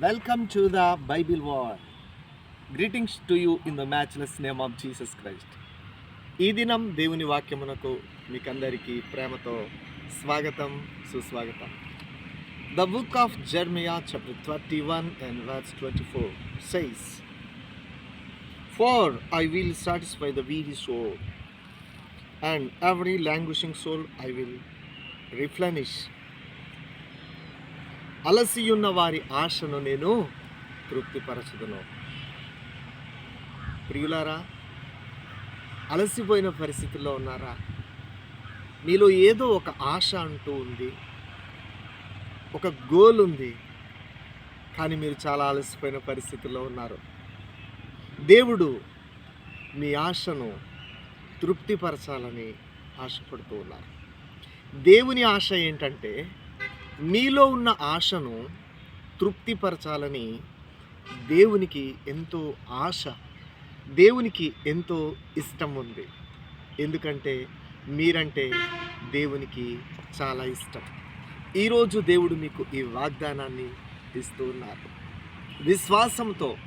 Welcome to the Bible War. Greetings to you in the matchless name of Jesus Christ. ఈ దినం దేవుని వాక్యమునకు మీకందరికీ ప్రేమతో స్వాగతం సుస్వాగతం the book of Jeremiah chapter thirty one and verse twenty four says for I will satisfy the weary soul and every languishing soul I will replenish అలసియున్న వారి ఆశను నేను తృప్తిపరచుదును. ప్రియులారా అలసిపోయిన పరిస్థితుల్లో ఉన్నారా? మీలో ఏదో ఒక ఆశ అంటూ ఉంది ఒక గోల్ ఉంది కానీ మీరు చాలా అలసిపోయిన పరిస్థితుల్లో ఉన్నారు. దేవుడు మీ ఆశను తృప్తిపరచాలని ఆశపడుతూ ఉన్నారు. దేవుని ఆశ ఏంటంటే మీలో ఉన్న ఆశను తృప్తిపరచాలని దేవునికి ఎంతో ఆశ దేవునికి ఎంతో ఇష్టం ఉంది. ఎందుకంటే మీరంటే దేవునికి చాలా ఇష్టం. ఈరోజు దేవుడు మీకు ఈ వాగ్దానాన్ని ఇస్తూ ఉన్నారు. విశ్వాసంతో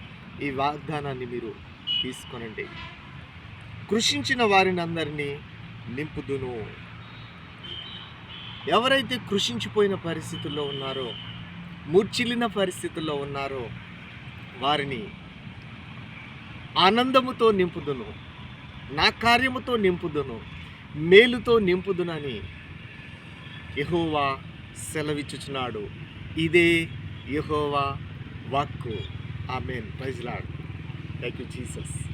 ఈ వాగ్దానాన్ని మీరు తీసుకొనండి. కృషించిన వారిని అందరినీ నింపుదును. ఎవరైతే కృషించిపోయిన పరిస్థితుల్లో ఉన్నారో మూర్చిల్లిన పరిస్థితుల్లో ఉన్నారో వారిని ఆనందముతో నింపుదును నా కార్యముతో నింపుదును మేలుతో నింపుదునని యహోవా సెలవిచ్చుచున్నాడు. ఇదే యహోవా వాక్కు. Amen. Praise Lord thank you Jesus.